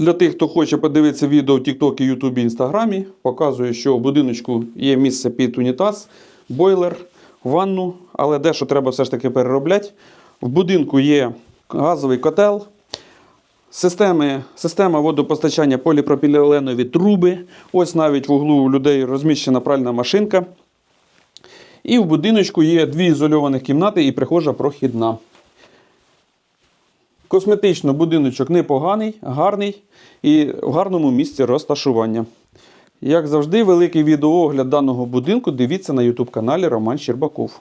Для тих, хто хоче подивитися відео в TikTok, YouTube і Instagram, показую, що в будиночку є місце під унітаз, бойлер, ванну, але дещо треба все ж таки переробляти. В будинку є газовий котел, системи, система водопостачання поліпропіленові труби. Ось навіть в углу у людей розміщена пральна машинка. І в будиночку є дві ізольованих кімнати і прихожа прохідна. Косметично будиночок непоганий, гарний і в гарному місці розташування. Як завжди, великий відеоогляд даного будинку дивіться на YouTube каналі Роман Щербаков.